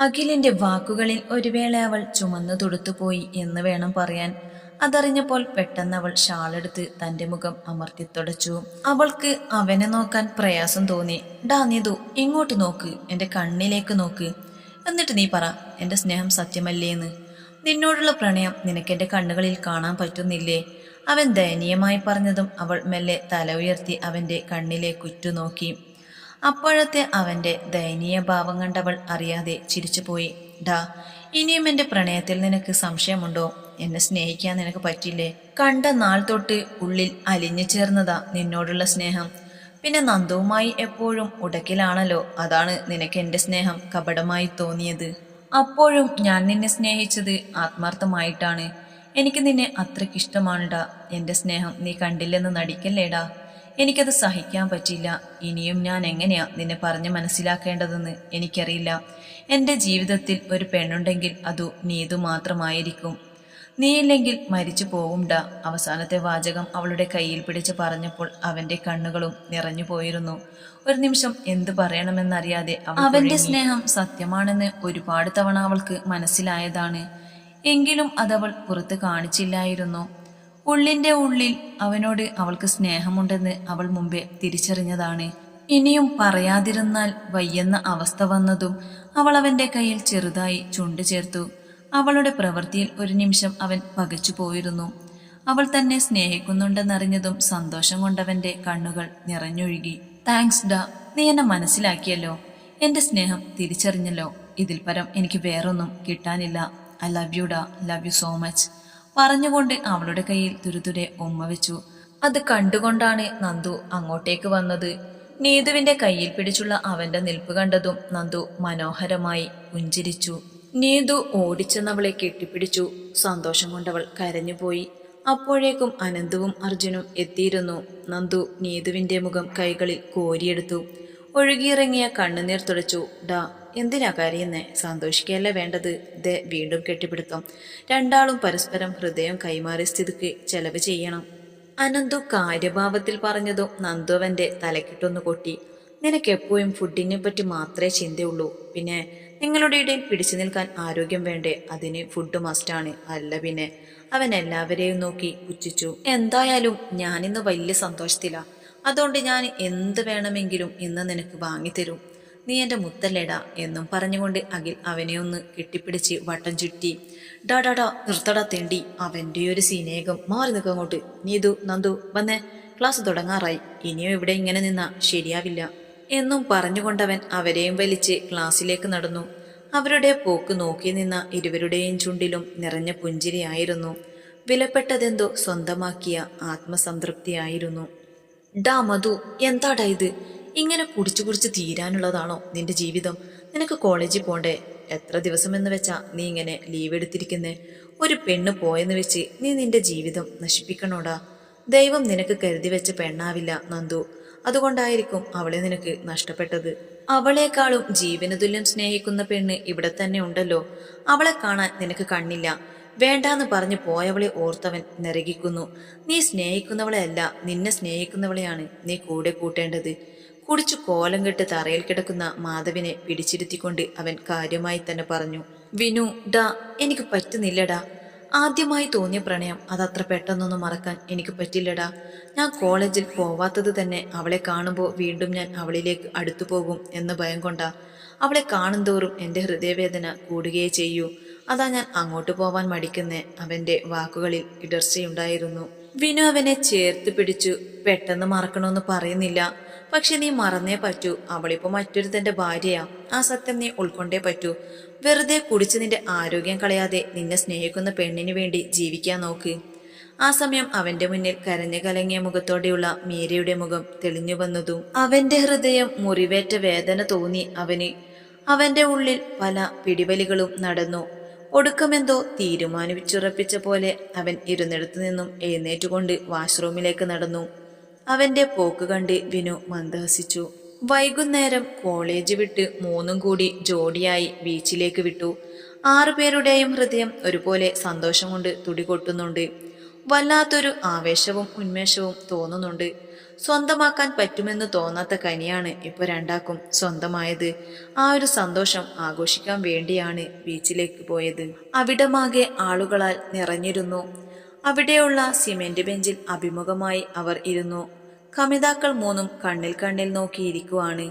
അഖിലിന്റെ വാക്കുകളിൽ ഒരു വേള അവൾ ചുമന്നു തൊടുത്തുപോയി എന്ന് വേണം പറയാൻ. അതറിഞ്ഞപ്പോൾ പെട്ടെന്ന് അവൾ ഷാളെടുത്ത് തന്റെ മുഖം അമർത്തി തുടച്ചു. അവൾക്ക് അവനെ നോക്കാൻ പ്രയാസം തോന്നി. ഡാ നീതു ഇങ്ങോട്ട് നോക്ക് എന്റെ കണ്ണിലേക്ക് നോക്ക്. എന്നിട്ട് നീ പറ എന്റെ സ്നേഹം സത്യമല്ലേന്ന്. നിന്നോടുള്ള പ്രണയം നിനക്ക് നിനക്കെന്റെ കണ്ണുകളിൽ കാണാൻ പറ്റുന്നില്ലേ? അവൻ ദയനീയമായി പറഞ്ഞതും അവൾ മെല്ലെ തല ഉയർത്തി അവന്റെ കണ്ണിലേക്ക് ഉറ്റുനോക്കി. അപ്പോഴത്തെ അവന്റെ ദയനീയ ഭാവം കണ്ടവൾ അറിയാതെ ചിരിച്ചുപോയി. ഡാ ഇനിയും എന്റെ പ്രണയത്തിൽ നിനക്ക് സംശയമുണ്ടോ? എന്നെ സ്നേഹിക്കാൻ നിനക്ക് പറ്റില്ലേ? കണ്ട നാൾ തൊട്ട് ഉള്ളിൽ അലിഞ്ഞു ചേർന്നതാ നിന്നോടുള്ള സ്നേഹം. പിന്നെ നന്ദുവുമായി എപ്പോഴും ഉടക്കിലാണല്ലോ? അതാണ് നിനക്ക് എന്റെ സ്നേഹം കപടമായി തോന്നിയത്. അപ്പോഴും ഞാൻ നിന്നെ സ്നേഹിച്ചത് ആത്മാർത്ഥമായിട്ടാണ്. എനിക്ക് നിന്നെ അത്രയ്ക്കിഷ്ടമാണിടാ എന്റെ സ്നേഹം നീ കണ്ടില്ലെന്ന് നടിക്കല്ലേടാ എനിക്കത് സഹിക്കാൻ പറ്റില്ല. ഇനിയും ഞാൻ എങ്ങനെയാ നിന്നെ പറഞ്ഞ് മനസ്സിലാക്കേണ്ടതെന്ന് എനിക്കറിയില്ല. എന്റെ ജീവിതത്തിൽ ഒരു പെണ്ണുണ്ടെങ്കിൽ അതു നീതു മാത്രമായിരിക്കും. നീയില്ലെങ്കിൽ മരിച്ചു പോകുണ്ട അവസാനത്തെ വാചകം അവളുടെ കയ്യിൽ പിടിച്ച് പറഞ്ഞപ്പോൾ അവന്റെ കണ്ണുകളും നിറഞ്ഞു പോയിരുന്നു. ഒരു നിമിഷം എന്ത് പറയണമെന്നറിയാതെ അവന്റെ സ്നേഹം സത്യമാണെന്ന് ഒരുപാട് തവണ അവൾക്ക് മനസ്സിലായതാണ്. എങ്കിലും അതവൾ പുറത്ത് കാണിച്ചില്ലായിരുന്നു. ഉള്ളിന്റെ ഉള്ളിൽ അവനോട് അവൾക്ക് സ്നേഹമുണ്ടെന്ന് അവൾ മുമ്പേ തിരിച്ചറിഞ്ഞതാണ്. ഇനിയും പറയാതിരുന്നാൽ വയ്യെന്ന അവസ്ഥ വന്നതും അവൾ അവന്റെ കയ്യിൽ ചെറുതായി ചുണ്ടു ചേർത്തു. അവളുടെ പ്രവൃത്തിയിൽ ഒരു നിമിഷം അവൻ പകച്ചു പോയിരുന്നു. അവൾ തന്നെ സ്നേഹിക്കുന്നുണ്ടെന്നറിഞ്ഞതും സന്തോഷം കൊണ്ടവന്റെ കണ്ണുകൾ നിറഞ്ഞൊഴുകി. താങ്ക്സ് ഡാ. നീ എന്നെ മനസ്സിലാക്കിയല്ലോ. എന്റെ സ്നേഹം തിരിച്ചറിഞ്ഞല്ലോ. ഇതിൽ പരം എനിക്ക് വേറൊന്നും കിട്ടാനില്ല. ഐ ലവ് യു ഡാ. ലവ് യു സോ മച്ച് പറഞ്ഞുകൊണ്ട് അവളുടെ കയ്യിൽ തുരുതുരെ ഉമ്മ വെച്ചു. അത് കണ്ടുകൊണ്ടാണ് നന്ദു അങ്ങോട്ടേക്ക് വന്നത്. നീതുവിന്റെ കയ്യിൽ പിടിച്ചുള്ള അവന്റെ നിൽപ്പ് കണ്ടതും നന്ദു മനോഹരമായി പുഞ്ചിരിച്ചു. നീതു ഓടിച്ചെന്നവളെ കെട്ടിപ്പിടിച്ചു. സന്തോഷം കൊണ്ടവൾ കരഞ്ഞുപോയി. അപ്പോഴേക്കും അനന്തുവും അർജുനും എത്തിയിരുന്നു. നന്ദു നീതുവിന്റെ മുഖം കൈകളിൽ കോരിയെടുത്തു. ഒഴുകിയിറങ്ങിയ കണ്ണുനീർ തുടച്ചു. ഡാ എന്തിനാ കരയുന്നേ? സന്തോഷിക്കുകയല്ല വേണ്ടത്? ദേ വീണ്ടും കെട്ടിപ്പിടുത്തം. രണ്ടാളും പരസ്പരം ഹൃദയം കൈമാറി സ്ഥിതിക്ക് ചെലവ് ചെയ്യണം. അനന്തു കാര്യഭാവത്തിൽ പറഞ്ഞതും നന്ദുവന്റെ തലക്കിട്ടൊന്ന് കൊട്ടി. നിനക്കെപ്പോഴും ഫുഡിനെ പറ്റി മാത്രമേ ചിന്തയുള്ളൂ. പിന്നെ നിങ്ങളുടെ ഇടയിൽ പിടിച്ചു നിൽക്കാൻ ആരോഗ്യം വേണ്ടേ? അതിന് ഫുഡ് മസ്റ്റാണ് അല്ല പിന്നെ. അവൻ എല്ലാവരെയും നോക്കി പുച്ഛിച്ചു. എന്തായാലും ഞാനിന്ന് വലിയ സന്തോഷത്തിലാ. അതുകൊണ്ട് ഞാൻ എന്ത് വേണമെങ്കിലും ഇന്ന് നിനക്ക് വാങ്ങിത്തരും. നീ എന്റെ മുത്തല്ലേടാ എന്നും പറഞ്ഞുകൊണ്ട് അഖിൽ അവനെ ഒന്ന് കെട്ടിപ്പിടിച്ച് വട്ടം ചുറ്റി. ഡാഡാഡാ നിർത്തട തേണ്ടി. അവന്റെ ഒരു സീനേകം. മാറി നിൽക്കുക അങ്ങോട്ട്. നീതു നന്ദു വന്നേ. ക്ലാസ് തുടങ്ങാറായി. ഇനിയും ഇവിടെ ഇങ്ങനെ നിന്നാ ശരിയാവില്ല. എന്നും പറഞ്ഞുകൊണ്ടവൻ അവരെയും വലിച്ച് ക്ലാസ്സിലേക്ക് നടന്നു. അവരുടെ പോക്ക് നോക്കി നിന്ന ഇരുവരുടെയും ചുണ്ടിലും നിറഞ്ഞ പുഞ്ചിരിയായിരുന്നു. വിലപ്പെട്ടതെന്തോ സ്വന്തമാക്കിയ ആത്മസംതൃപ്തിയായിരുന്നു. ഡാ മധു എന്താടാ ഇത്? ഇങ്ങനെ കുടിച്ചു കുടിച്ച് തീരാനുള്ളതാണോ നിന്റെ ജീവിതം? നിനക്ക് കോളേജിൽ പോണ്ടേ? എത്ര ദിവസം എന്ന് വെച്ചാ നീ ഇങ്ങനെ ലീവ് എടുത്തിരിക്കുന്നേ? ഒരു പെണ്ണ് പോയെന്ന് വെച്ച് നീ നിന്റെ ജീവിതം നശിപ്പിക്കണോടാ? ദൈവം നിനക്ക് കരുതി വെച്ച പെണ്ണാവില്ല നന്ദു. അതുകൊണ്ടായിരിക്കും അവളെ നിനക്ക് നഷ്ടപ്പെട്ടത്. അവളെക്കാളും ജീവനതുല്യം സ്നേഹിക്കുന്ന പെണ്ണ് ഇവിടെ തന്നെ ഉണ്ടല്ലോ. അവളെ കാണാൻ നിനക്ക് കണ്ണില്ല. വേണ്ടാന്ന് പറഞ്ഞു പോയവളെ ഓർത്തവൻ നിറകിക്കുന്നു നീ സ്നേഹിക്കുന്നവളെയല്ല നിന്നെ സ്നേഹിക്കുന്നവളെയാണ് നീ കൂടെ കൂട്ടേണ്ടത്. കുടിച്ചു കോലം കെട്ട് തറയിൽ കിടക്കുന്ന മാധവിനെ പിടിച്ചിരുത്തിക്കൊണ്ട് അവൻ കാര്യമായി തന്നെ പറഞ്ഞു. വിനു ഡാ എനിക്ക് പറ്റുന്നില്ലടാ. ആദ്യമായി തോന്നിയ പ്രണയം അതത്ര പെട്ടെന്നൊന്നും മറക്കാൻ എനിക്ക് പറ്റില്ലടാ. ഞാൻ കോളേജിൽ പോവാത്തത് തന്നെ അവളെ കാണുമ്പോൾ വീണ്ടും ഞാൻ അവളിലേക്ക് അടുത്തു പോകും എന്ന് ഭയം കൊണ്ടാ. അവളെ കാണുന്തോറും എന്റെ ഹൃദയവേദന കൂടുകയേ ചെയ്യൂ. അതാ ഞാൻ അങ്ങോട്ട് പോവാൻ മടിക്കുന്ന. അവന്റെ വാക്കുകളിൽ ഇടർച്ചയുണ്ടായിരുന്നു. വിനു അവനെ ചേർത്ത് പിടിച്ചു. പെട്ടെന്ന് മറക്കണമെന്ന് പറയുന്നില്ല. പക്ഷെ നീ മറന്നേ പറ്റൂ. അവളിപ്പോ മറ്റൊരുത്തന്റെ ഭാര്യയാ. ആ സത്യം നീ ഉൾക്കൊണ്ടേ പറ്റൂ. വെറുതെ കുടിച്ച് നിന്റെ ആരോഗ്യം കളയാതെ നിന്നെ സ്നേഹിക്കുന്ന പെണ്ണിന് വേണ്ടി ജീവിക്കാൻ നോക്ക്. ആ സമയം അവന്റെ മുന്നിൽ കരഞ്ഞു കലങ്ങിയ മുഖത്തോടെയുള്ള മീരയുടെ മുഖം തെളിഞ്ഞു വന്നതും അവന്റെ ഹൃദയം മുറിവേറ്റ വേദന തോന്നി അവന്. അവന്റെ ഉള്ളിൽ പല പിടിവലികളും നടന്നു. ഒടുക്കമെന്തോ തീരുമാനിച്ചുറപ്പിച്ച പോലെ അവൻ ഇരുന്നിടത്തു നിന്നും എഴുന്നേറ്റുകൊണ്ട് വാഷ്റൂമിലേക്ക് നടന്നു. അവന്റെ പോക്ക് കണ്ട് വിനു മന്ദഹസിച്ചു. വൈകുന്നേരം കോളേജ് വിട്ട് മൂന്നും കൂടി ജോഡിയായി ബീച്ചിലേക്ക് വിട്ടു. ആറുപേരുടെയും ഹൃദയം ഒരുപോലെ സന്തോഷം കൊണ്ട് തുടികൊട്ടുന്നുണ്ട്. വല്ലാത്തൊരു ആവേശവും ഉന്മേഷവും തോന്നുന്നുണ്ട്. സ്വന്തമാക്കാൻ പറ്റുമെന്ന് തോന്നാത്ത കനിയാണ് ഇപ്പൊ രണ്ടാക്കും സ്വന്തമായത്. ആ ഒരു സന്തോഷം ആഘോഷിക്കാൻ വേണ്ടിയാണ് ബീച്ചിലേക്ക് പോയത്. അവിടമാകെ ആളുകളാൽ നിറഞ്ഞിരുന്നു. അവിടെയുള്ള സിമെന്റ് ബെഞ്ചിൽ അഭിമുഖമായി അവർ ഇരുന്നു. കമിതാക്കൾ മൂന്നും കണ്ണിൽ കണ്ണിൽ നോക്കിയിരിക്കുവാണ്.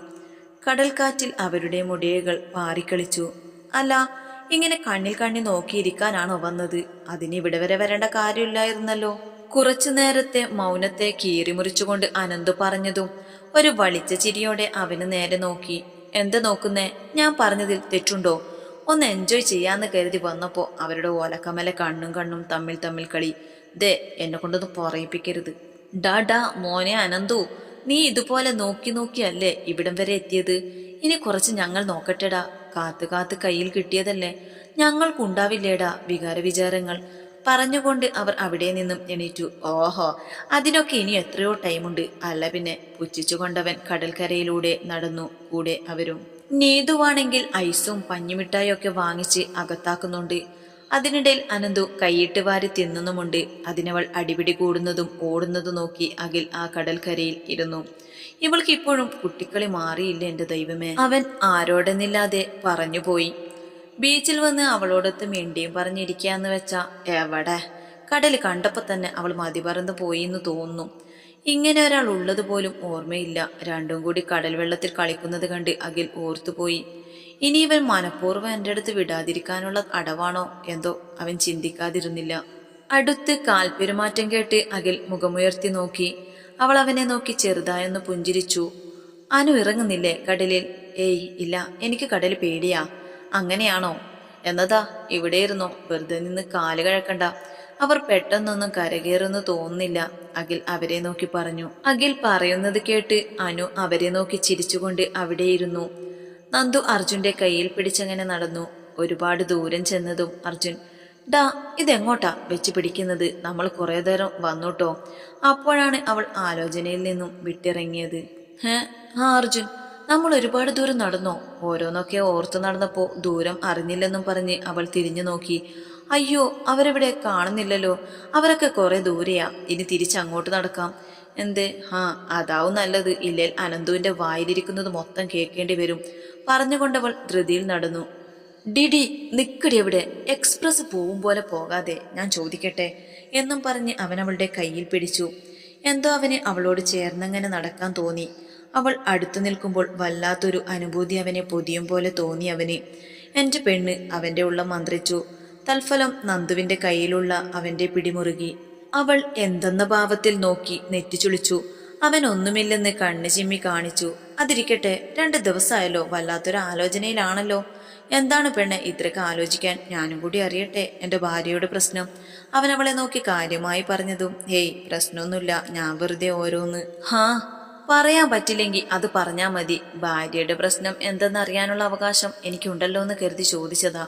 കടൽക്കാറ്റിൽ അവരുടെ മുടിയകൾ പാറിക്കളിച്ചു. അല്ല ഇങ്ങനെ കണ്ണിൽ കണ്ണിൽ നോക്കിയിരിക്കാനാണോ വന്നത്? അതിന് ഇവിടെ വരെ വരേണ്ട കാര്യമില്ലായിരുന്നല്ലോ. കുറച്ചു നേരത്തെ മൗനത്തെ കീറിമുറിച്ചുകൊണ്ട് അനന്തു പറഞ്ഞതും ഒരു വളിച്ച ചിരിയോടെ അവന് നേരെ നോക്കി. എന്താ നോക്കുന്നേ? ഞാൻ പറഞ്ഞതിൽ തെറ്റുണ്ടോ? ഒന്ന് എൻജോയ് ചെയ്യാന്ന് കരുതി വന്നപ്പോ അവരുടെ ഓലക്കമല കണ്ണും കണ്ണും തമ്മിൽ തമ്മിൽ കളി. ദേ എന്നെ കൊണ്ടൊന്നും പറയിപ്പിക്കരുത്. ഡാ ഡാ മോനെ അനന്തു നീ ഇതുപോലെ നോക്കി നോക്കിയല്ലേ ഇവിടം വരെ എത്തിയത്? ഇനി കുറച്ച് ഞങ്ങൾ നോക്കട്ടെടാ. കാത്തു കാത്ത് കയ്യിൽ കിട്ടിയതല്ലേ? ഞങ്ങൾക്കുണ്ടാവില്ലേടാ വികാര വിചാരങ്ങൾ. പറഞ്ഞുകൊണ്ട് അവർ അവിടെ നിന്നും എണീറ്റു. ഓഹോ അതിനൊക്കെ ഇനി എത്രയോ ടൈമുണ്ട്. അല്ല പിന്നെ പുച്ഛിച്ചു കൊണ്ടവൻ കടൽക്കരയിലൂടെ നടന്നു. കൂടെ അവരും. നീതുവാണെങ്കിൽ ഐസും പഞ്ഞുമിഠായൊക്കെ വാങ്ങിച്ച് അകത്താക്കുന്നുണ്ട്. അതിനിടയിൽ അനന്തു കൈയിട്ട് വാരി തിന്നുന്നുമുണ്ട്. അതിനവൾ അടിപിടി കൂടുന്നതും ഓടുന്നതും നോക്കി അഖിൽ ആ കടൽക്കരയിൽ ഇരുന്നു. ഇവൾക്ക് ഇപ്പോഴും കുട്ടിക്കളി മാറിയില്ല എന്റെ ദൈവമേ? അവൻ ആരോടെന്നില്ലാതെ പറഞ്ഞുപോയി. ബീച്ചിൽ വന്ന് അവളോടൊത്ത് മിണ്ടിയും പറഞ്ഞിരിക്കാന്ന് വെച്ചാ എവിടെ? കടൽ കണ്ടപ്പോ തന്നെ അവൾ മതി പറന്ന് പോയി എന്ന് തോന്നുന്നു. ഇങ്ങനെ ഒരാൾ ഉള്ളത് പോലും ഓർമ്മയില്ല. രണ്ടും കൂടി കടൽ വെള്ളത്തിൽ കളിക്കുന്നത് കണ്ട് അഖിൽ ഓർത്തുപോയി. ഇനി ഇവൻ മനഃപൂർവം എന്റെ അടുത്ത് വിടാതിരിക്കാനുള്ള അടവാണോ? എന്തോ അവൻ ചിന്തിക്കാതിരുന്നില്ല. അടുത്ത് കാൽപെരുമാറ്റം കേട്ട് അഖിൽ മുഖമുയർത്തി നോക്കി. അവൾ അവനെ നോക്കി ചെറുതായൊന്ന് പുഞ്ചിരിച്ചു. അനു ഇറങ്ങുന്നില്ലേ കടലിൽ? ഏയ് ഇല്ല. എനിക്ക് കടൽ പേടിയാ. അങ്ങനെയാണോ? എന്നതാ ഇവിടെ ഇരുന്നോ വെറുതെ നിന്ന് കാൽ കഴക്കണ്ട. അവർ പെട്ടെന്നൊന്നും കരകയറുന്നു തോന്നുന്നില്ല. അഖിൽ അവരെ നോക്കി പറഞ്ഞു. അഖിൽ പറയുന്നത് കേട്ട് അനു അവരെ നോക്കി ചിരിച്ചുകൊണ്ട് അവിടെയിരുന്നു. നന്ദു അർജുന്റെ കയ്യിൽ പിടിച്ചങ്ങനെ നടന്നു. ഒരുപാട് ദൂരം ചെന്നതും അർജുൻ ഡാ ഇതെങ്ങോട്ടാ വെച്ച് പിടിക്കുന്നത്? നമ്മൾ കുറേ നേരം വന്നുട്ടോ? അപ്പോഴാണ് അവൾ ആലോചനയിൽ നിന്നും വിട്ടിറങ്ങിയത്. ഹേ ആ അർജുൻ നമ്മൾ ഒരുപാട് ദൂരം നടന്നു. ഓരോന്നൊക്കെ ഓർത്തു നടന്നപ്പോ ദൂരം അറിഞ്ഞില്ലെന്നും പറഞ്ഞ് അവൾ തിരിഞ്ഞു നോക്കി. അയ്യോ അവരെവിടെ കാണുന്നില്ലല്ലോ. അവരൊക്കെ കുറെ ദൂരെയാ. ഇനി തിരിച്ചങ്ങോട്ട് നടക്കാം. എന്തേ? ആ അതാവും നല്ലത്. ഇല്ലേൽ അനന്തുവിന്റെ വായിലിരിക്കുന്നത് മൊത്തം കേൾക്കേണ്ടി വരും. പറഞ്ഞുകൊണ്ടവൾ ധൃതിയിൽ നടന്നു. ഡിഡി നിക്കടി എവിടെ എക്സ്പ്രസ് പോവും പോലെ പോകാതെ. ഞാൻ ചോദിക്കട്ടെ? എന്നും പറഞ്ഞ് അവൻ അവളുടെ കയ്യിൽ പിടിച്ചു. എന്തോ അവന് അവളോട് ചേർന്നങ്ങനെ നടക്കാൻ തോന്നി. അവൾ അടുത്തു നിൽക്കുമ്പോൾ വല്ലാത്തൊരു അനുഭൂതി അവനെ പൊതിയും പോലെ തോന്നി അവന്. എന്റെ പെണ്ണ് അവന്റെ ഉള്ള മന്ത്രിച്ചു. തൽഫലം നന്ദുവിന്റെ കയ്യിലുള്ള അവന്റെ പിടിമുറുകി. അവൾ എന്തെന്ന ഭാവത്തിൽ നോക്കി നെറ്റിച്ചുളിച്ചു. അവൻ ഒന്നുമില്ലെന്ന് കണ്ണ് ചിമ്മി കാണിച്ചു. അതിരിക്കട്ടെ രണ്ട് ദിവസമായല്ലോ വല്ലാത്തൊരു ആലോചനയിലാണല്ലോ. എന്താണ് പെണ്ണ് ഇത്രയ്ക്ക് ആലോചിക്കാൻ? ഞാനും കൂടി അറിയട്ടെ എന്റെ ഭാര്യയുടെ പ്രശ്നം. അവൻ അവളെ നോക്കി കാര്യമായി പറഞ്ഞതും ഹേയ് പ്രശ്നമൊന്നുമില്ല ഞാൻ വെറുതെ ഓരോന്ന്. ഹാ പറയാൻ പറ്റില്ലെങ്കിൽ അത് പറഞ്ഞാൽ മതി. ഭാര്യയുടെ പ്രശ്നം എന്തെന്നറിയാനുള്ള അവകാശം എനിക്കുണ്ടല്ലോ എന്ന് കരുതി ചോദിച്ചതാ.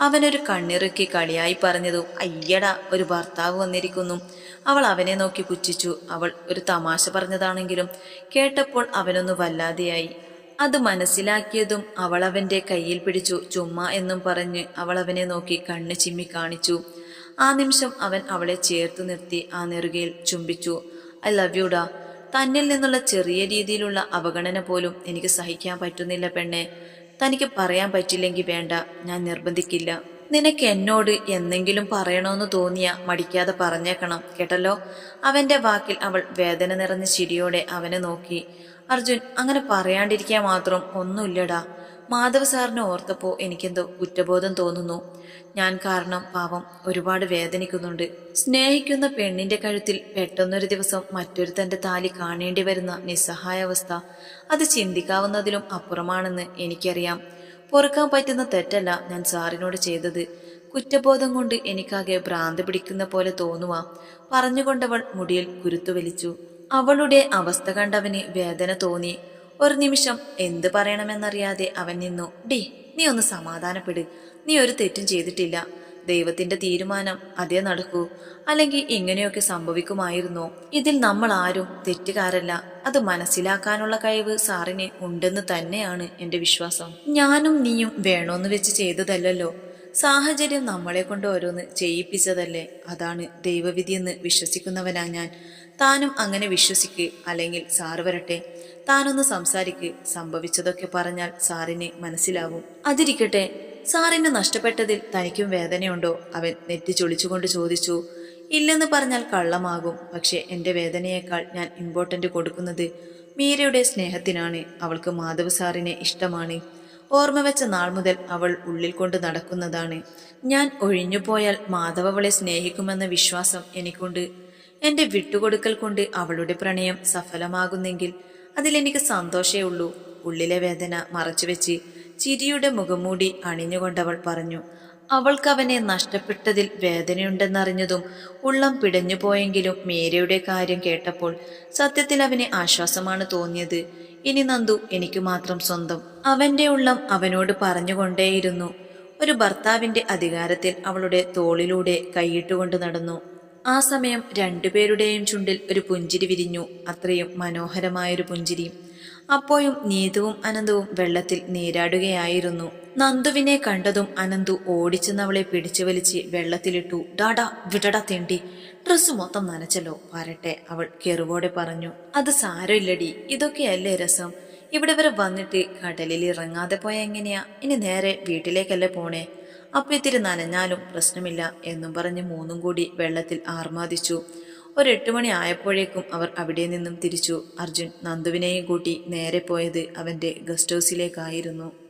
അവനൊരു കണ്ണിറുക്കി കളിയായി പറഞ്ഞതു അയ്യടാ ഒരു ഭർത്താവ് വന്നിരിക്കുന്നു. അവൾ അവനെ നോക്കി പുച്ഛിച്ചു. അവൾ ഒരു തമാശ പറഞ്ഞതാണെങ്കിലും കേട്ടപ്പോൾ അവനൊന്ന് വല്ലാതെയായി. അത് മനസ്സിലാക്കിയതും അവൾ അവന്റെ കയ്യിൽ പിടിച്ചു. ചുമ്മാ എന്നും പറഞ്ഞ് അവൾ അവനെ നോക്കി കണ്ണ് ചിമ്മി കാണിച്ചു. ആ നിമിഷം അവൻ അവളെ ചേർത്ത് നിർത്തി ആ നെറുകയിൽ ചുംബിച്ചു. ഐ ലവ് യുടാ തന്നിൽ നിന്നുള്ള ചെറിയ രീതിയിലുള്ള അവഗണന പോലും എനിക്ക് സഹിക്കാൻ പറ്റുന്നില്ല പെണ്ണെ. തനിക്ക് പറയാൻ പറ്റില്ലെങ്കിൽ വേണ്ട ഞാൻ നിർബന്ധിക്കില്ല. നിനക്ക് എന്നോട് എന്തെങ്കിലും പറയണമെന്ന് തോന്നിയ മടിക്കാതെ പറഞ്ഞേക്കണം കേട്ടല്ലോ? അവന്റെ വാക്കിൽ അവൾ വേദന നിറഞ്ഞ ചിരിയോടെ അവനെ നോക്കി. അർജുൻ അങ്ങനെ പറയാണ്ടിരിക്കാൻ മാത്രം ഒന്നുമില്ലടാ. മാധവ് സാറിനെ ഓർത്തപ്പോൾ എനിക്കെന്തോ കുറ്റബോധം തോന്നുന്നു. ഞാൻ കാരണം പാവം ഒരുപാട് വേദനിക്കുന്നുണ്ട്. സ്നേഹിക്കുന്ന പെണ്ണിന്റെ കഴുത്തിൽ പെട്ടെന്നൊരു ദിവസം മറ്റൊരു തന്റെ താലി കാണേണ്ടി വരുന്ന നിസ്സഹായാവസ്ഥ അത് ചിന്തിക്കാവുന്നതിലും അപ്പുറമാണെന്ന് എനിക്കറിയാം. പൊറുക്കാൻ പറ്റുന്ന തെറ്റല്ല ഞാൻ സാറിനോട് ചെയ്തത്. കുറ്റബോധം കൊണ്ട് എനിക്കാകെ ഭ്രാന്ത് പിടിക്കുന്ന പോലെ തോന്നുക പറഞ്ഞുകൊണ്ടവൾ മുടിയിൽ കുരുത്തു വലിച്ചു. അവളുടെ അവസ്ഥ കണ്ടവന് വേദന തോന്നി. ഒരു നിമിഷം എന്ത് പറയണമെന്നറിയാതെ അവൻ നിന്നു. ഡി നീ ഒന്ന് സമാധാനപ്പെട്. നീ ഒരു തെറ്റും ചെയ്തിട്ടില്ല. ദൈവത്തിന്റെ തീരുമാനം അതേ നടക്കൂ. അല്ലെങ്കിൽ ഇങ്ങനെയൊക്കെ സംഭവിക്കുമായിരുന്നോ. ഇതിൽ നമ്മൾ ആരും തെറ്റുകാരല്ല. അത് മനസ്സിലാക്കാനുള്ള കഴിവ് സാറിന് ഉണ്ടെന്ന് തന്നെയാണ് എന്റെ വിശ്വാസം. ഞാനും നീയും വേണോന്ന് വെച്ച് ചെയ്തതല്ലല്ലോ. സാഹചര്യം നമ്മളെ കൊണ്ട് ഓരോന്ന് ചെയ്യിപ്പിച്ചതല്ലേ. അതാണ് ദൈവവിധിയെന്ന് വിശ്വസിക്കുന്നവനാ ഞാൻ. താനും അങ്ങനെ വിശ്വസിക്ക്. അല്ലെങ്കിൽ സാറ് വരട്ടെ. താനൊന്ന് സംസാരിക്ക്. സംഭവിച്ചതൊക്കെ പറഞ്ഞാൽ സാറിന് മനസ്സിലാവും. അതിരിക്കട്ടെ സാറിന് നഷ്ടപ്പെട്ടതിൽ തനിക്കും വേദനയുണ്ടോ? അവൻ നെറ്റി ചൊളിച്ചുകൊണ്ട് ചോദിച്ചു. ഇല്ലെന്ന് പറഞ്ഞാൽ കള്ളമാകും. പക്ഷെ എന്റെ വേദനയേക്കാൾ ഞാൻ ഇമ്പോർട്ടന്റ് കൊടുക്കുന്നത് മീരയുടെ സ്നേഹത്തിനാണ്. അവൾക്ക് മാധവ് സാറിനെ ഇഷ്ടമാണ്. ഓർമ്മ വെച്ച നാൾ മുതൽ അവൾ ഉള്ളിൽ കൊണ്ട് നടക്കുന്നതാണ്. ഞാൻ ഒഴിഞ്ഞു പോയാൽ മാധവ് അവളെ സ്നേഹിക്കുമെന്ന വിശ്വാസം എനിക്കുണ്ട്. എന്റെ വിട്ടുകൊടുക്കൽ കൊണ്ട് അവളുടെ പ്രണയം സഫലമാകുന്നെങ്കിൽ അതിലെനിക്ക് സന്തോഷേ ഉള്ളൂ. ഉള്ളിലെ വേദന മറച്ചുവെച്ച് ചിരിയുടെ മുഖംമൂടി അണിഞ്ഞുകൊണ്ടവൾ പറഞ്ഞു അവൾക്കവനെ നഷ്ടപ്പെട്ടതിൽ വേദനയുണ്ടെന്നറിഞ്ഞതും ഉള്ളം പിടഞ്ഞുപോയെങ്കിലും മേരയുടെ കാര്യം കേട്ടപ്പോൾ സത്യത്തിൽ അവന് ആശ്വാസമാണ് തോന്നിയത്. ഇനി നന്ദു എനിക്ക് മാത്രം സ്വന്തം. അവന്റെ ഉള്ളം അവനോട് പറഞ്ഞുകൊണ്ടേയിരുന്നു. ഒരു ഭർത്താവിന്റെ അധികാരത്തിൽ അവളുടെ തോളിലൂടെ കൈയിട്ടുകൊണ്ട് നടന്നു. ആ സമയം രണ്ടുപേരുടെയും ചുണ്ടിൽ ഒരു പുഞ്ചിരി വിരിഞ്ഞു. അത്രയും മനോഹരമായൊരു പുഞ്ചിരി. അപ്പോഴും നീതുവും അനന്തവും വെള്ളത്തിൽ നീരാടുകയായിരുന്നു. നന്ദുവിനെ കണ്ടതും അനന്തു ഓടിച്ചെന്നവളെ പിടിച്ചു വലിച്ച് വെള്ളത്തിലിട്ടു. ഡാടാ വിടടാ തേണ്ടി. ഡ്രസ്സ് മൊത്തം നനച്ചല്ലോ വരട്ടെ അവൾ കെറുവോടെ പറഞ്ഞു. അത് സാരമില്ലടി. ഇതൊക്കെയല്ലേ രസം. ഇവിടെ വരെ വന്നിട്ട് കടലിൽ ഇറങ്ങാതെ പോയ എങ്ങനെയാ? ഇനി നേരെ വീട്ടിലേക്കല്ലേ പോണേ? അപ്പൊ ഇത്തിരി നനഞ്ഞാലും പ്രശ്നമില്ല എന്നും പറഞ്ഞ് മൂന്നും കൂടി വെള്ളത്തിൽ ആർമാദിച്ചു. ഒരു എട്ട് മണി ആയപ്പോഴേക്കും അവർ അവിടെ നിന്നും തിരിച്ചു. അർജുൻ നന്ദുവിനെയും കൂട്ടി നേരെ പോയത് അവന്റെ ഗസ്റ്റ് ഹൗസിലേക്കായിരുന്നു.